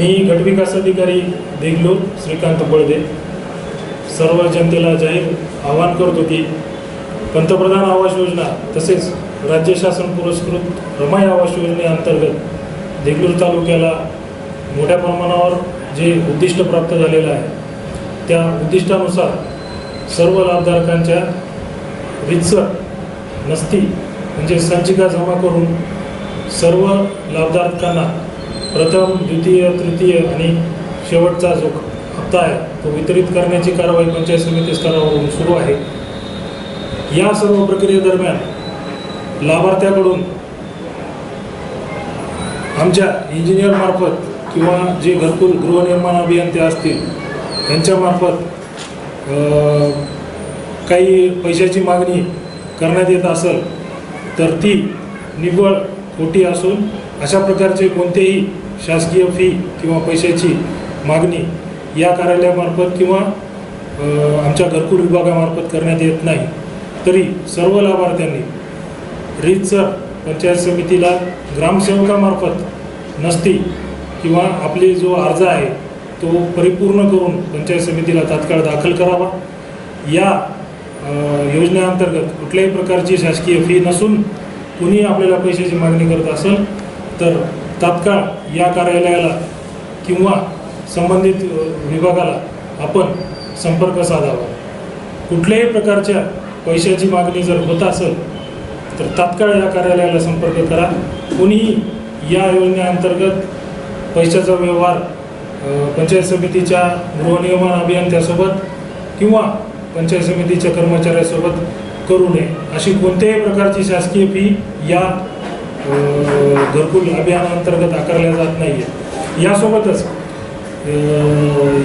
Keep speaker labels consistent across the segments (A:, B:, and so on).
A: मी गटविकास अधिकारी देगलूर श्रीकांत बळदे. सर्व जनतेला जाहीर आवाहन करतो की पंतप्रधान आवास योजना तसेच राज्य शासन पुरस्कृत रमाई आवास योजनेअंतर्गत देगलूर तालुक्याला मोठ्या प्रमाणावर जे उद्दिष्ट प्राप्त झालेलं आहे त्या उद्दिष्टानुसार सर्व लाभधारकांच्या रितसर नसती म्हणजे संचिका जमा करून सर्व लाभधारकांना प्रथम द्वितीय तृतीय आणि शेवटचा जो हप्ता आहे तो वितरित करण्याची कारवाई पंचायत समिती स्तरावरून सुरू आहे. या सर्व प्रक्रियेदरम्यान लाभार्थ्याकडून आमच्या इंजिनियरमार्फत किंवा जे घरकुल गृहनिर्माण अभियंते असतील यांच्यामार्फत काही पैशाची मागणी करण्यात येत असेल तर ती निव्वळ खोटी असून अशा प्रकारचे कोणतेही शासकीय फी किंवा पैशाची मागणी या कार्यालयामार्फत किंवा आमच्या घरकुल विभागामार्फत करण्यात येत नाही. तरी सर्व लाभार्थ्यांनी रीतसर पंचायत समितीला ग्रामसेवकामार्फत नसती किंवा आपली जो अर्ज आहे तो परिपूर्ण करून पंचायत समितीला तात्काळ दाखल करावा. या योजनेअंतर्गत कुठल्याही प्रकारची शासकीय फी नसून कुणी आपल्याला पैशाची मागणी करत असेल तर तात्काळ या कार्यालयाला किंवा संबंधित विभागाला आपण संपर्क साधावा. कुठल्याही प्रकारच्या पैशाची मागणी जर होत असेल तर तात्काळ या कार्यालयाला संपर्क करा. कोणीही या योजनेअंतर्गत पैशाचा व्यवहार पंचायत समितीच्या गृहनिर्माण अभियंत्यासोबत किंवा पंचायत समितीच्या कर्मचाऱ्यासोबत करू नये. अशी कोणत्याही प्रकारची शासकीय फी या घरकुल अभियानाअंतर्गत आकारल्या जात नाही आहे यासोबतच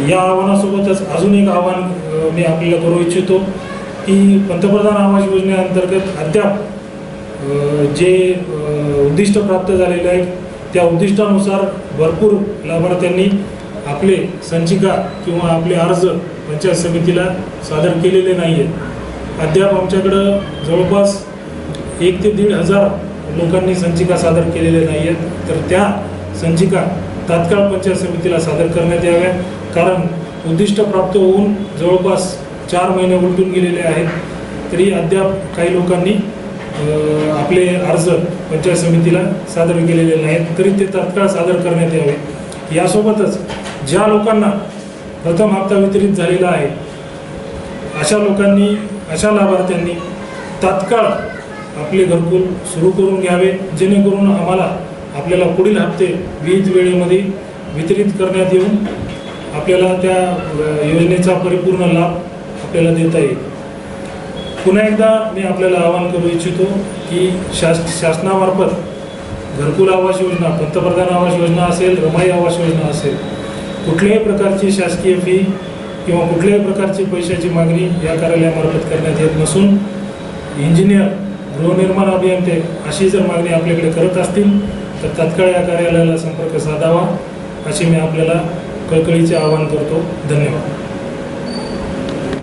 A: या आव्हानासोबतच अजून एक आव्हान मी आपल्याला करू इच्छितो की पंतप्रधान आवास योजनेअंतर्गत अद्याप जे उद्दिष्ट प्राप्त झालेले आहेत त्या उद्दिष्टानुसार भरपूर लाभार्थ्यांनी आपले संचिका किंवा आपले अर्ज पंचायत समितीला सादर केलेले नाही आहेत अद्याप आमच्याकडं जवळपास एक ते दीड हजार लोकांनी संचिका सादर केलेल्या नाही आहेत तर त्या संचिका तात्काळ पंचायत समितीला सादर करण्यात याव्या कारण उद्दिष्ट प्राप्त होऊन जवळपास चार महिने उलटून गेलेले आहेत. तरी अद्याप काही लोकांनी आपले अर्ज पंचायत समितीला सादर केलेले नाहीत. तरी ते तात्काळ सादर करण्यात यावे. यासोबतच ज्या लोकांना प्रथम हप्ता वितरित झालेला आहे अशा लोकांनी अशा लाभार्थ्यांनी तात्काळ आपले घरकुल सुरू करून घ्यावे जेणेकरून आम्हाला आपल्याला पुढील हप्ते वीज वेळेमध्ये वितरित करण्यात येऊन आपल्याला त्या योजनेचा परिपूर्ण लाभ आपल्याला देता येईल. पुन्हा एकदा मी आपल्याला आवाहन करू इच्छितो की शास शासनामार्फत घरकुल आवास योजना पंतप्रधान आवास योजना असेल रमाई आवास योजना असेल कुठल्याही प्रकारची शासकीय फी किंवा कुठल्याही प्रकारची पैशाची मागणी या कार्यालयामार्फत करण्यात येत नसून इंजिनियर गृहनिर्माण अभियंते अशी जर मागणी आपल्याकडे करत असतील तर तात्काळ या कार्यालयाला संपर्क साधावा अशी मी आपल्याला कळकळीचे आवाहन करतो. धन्यवाद.